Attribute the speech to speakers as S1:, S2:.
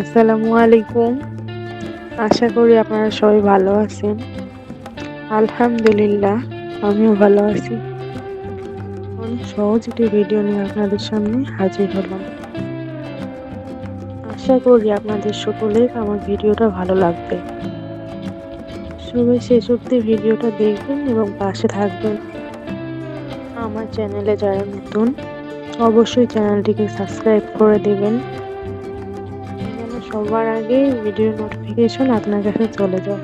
S1: আসসালামু আলাইকুম। আশা করি আপনারা সবাই ভালো আছেন। আলহামদুলিল্লাহ, আমিও ভালো আছি। সহজ একটি ভিডিও নিয়ে আপনাদের সামনে হাজির হলাম। আশা করি আপনাদের সকলের আমার ভিডিওটা ভালো লাগবে। সবাই শেষ অব্দি ভিডিওটা দেখবেন এবং পাশে থাকবেন। আমার চ্যানেলে যারা নতুন, অবশ্যই চ্যানেলটিকে সাবস্ক্রাইব করে দেবেন। সবার আগে ভিডিও নোটিফিকেশন আপনার কাছে চলে যায়।